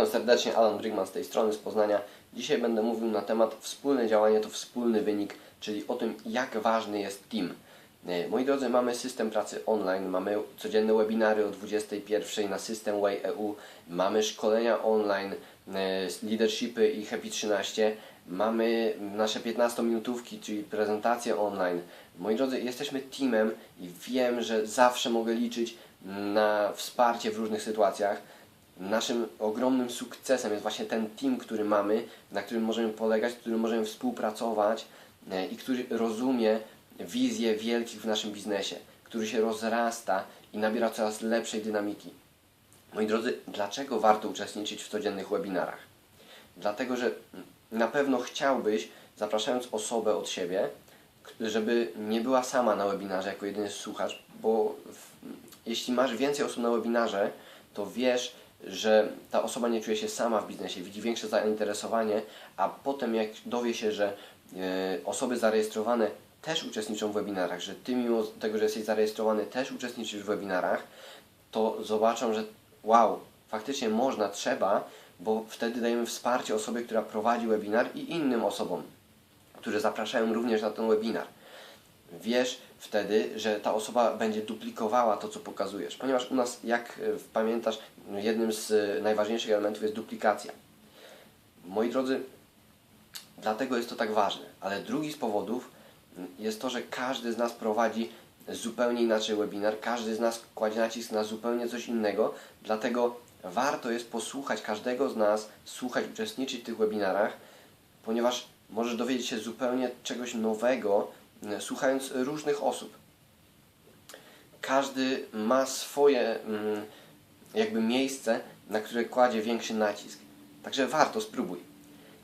Witam serdecznie, Alan Brigman z tej strony, z Poznania. Dzisiaj będę mówił na temat wspólne działanie to wspólny wynik, czyli o tym, jak ważny jest team. E, Moi drodzy, mamy system pracy online, mamy codzienne webinary o 21 na System Way EU, mamy szkolenia online, e, leadershipy i Happy 13, mamy nasze 15-minutówki, czyli prezentacje online. Moi drodzy, jesteśmy teamem i wiem, że zawsze mogę liczyć na wsparcie w różnych sytuacjach. Naszym ogromnym sukcesem jest właśnie ten team, który mamy, na którym możemy polegać, którym możemy współpracować e, i który rozumie wizję wielkich w naszym biznesie, który się rozrasta i nabiera coraz lepszej dynamiki. Moi drodzy, dlaczego warto uczestniczyć w codziennych webinarach? Dlatego, że na pewno chciałbyś, zapraszając osobę od siebie, żeby nie była sama na webinarze jako jedyny słuchacz, bo jeśli masz więcej osób na webinarze, to wiesz, że ta osoba nie czuje się sama w biznesie, widzi większe zainteresowanie, a potem jak dowie się, że e, osoby zarejestrowane też uczestniczą w webinarach, że ty mimo tego, że jesteś zarejestrowany też uczestniczysz w webinarach, to zobaczą, że wow, faktycznie można, trzeba, bo wtedy dajemy wsparcie osobie, która prowadzi webinar i innym osobom, które zapraszają również na ten webinar. Wiesz wtedy, że ta osoba będzie duplikowała to, co pokazujesz, ponieważ u nas, jak e, pamiętasz, jednym z e, najważniejszych elementów jest duplikacja. Moi drodzy, dlatego jest to tak ważne, ale drugi z powodów jest to, że każdy z nas prowadzi zupełnie inaczej webinar, każdy z nas kładzie nacisk na zupełnie coś innego, dlatego warto jest posłuchać każdego z nas, słuchać, uczestniczyć w tych webinarach, ponieważ możesz dowiedzieć się zupełnie czegoś nowego, słuchając różnych osób. Każdy ma swoje mm, jakby miejsce, na które kładzie większy nacisk. Także warto, spróbuj.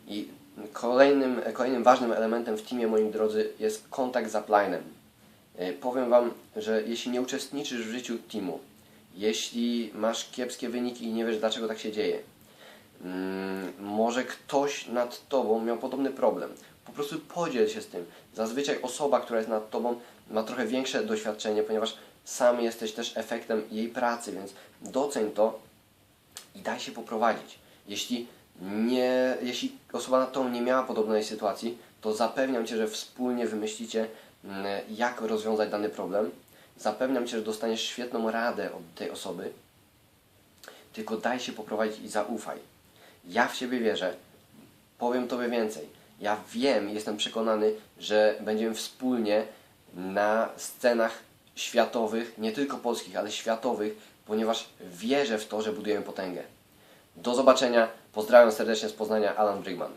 I kolejnym, kolejnym ważnym elementem w teamie, moi drodzy, jest kontakt z uplinem. E, Powiem Wam, że jeśli nie uczestniczysz w życiu teamu, jeśli masz kiepskie wyniki i nie wiesz dlaczego tak się dzieje, mm, może ktoś nad Tobą miał podobny problem. Po prostu podziel się z tym. Zazwyczaj osoba, która jest nad Tobą, ma trochę większe doświadczenie, ponieważ sam jesteś też efektem jej pracy, więc doceń to i daj się poprowadzić. Jeśli, nie, jeśli osoba nad Tobą nie miała podobnej sytuacji, to zapewniam Cię, że wspólnie wymyślicie, mm, jak rozwiązać dany problem. Zapewniam Cię, że dostaniesz świetną radę od tej osoby, tylko daj się poprowadzić i zaufaj. Ja w Ciebie wierzę, powiem Tobie więcej. Ja wiem, jestem przekonany, że będziemy wspólnie na scenach światowych, nie tylko polskich, ale światowych, ponieważ wierzę w to, że budujemy potęgę. Do zobaczenia. Pozdrawiam serdecznie z Poznania, Alan Brigman.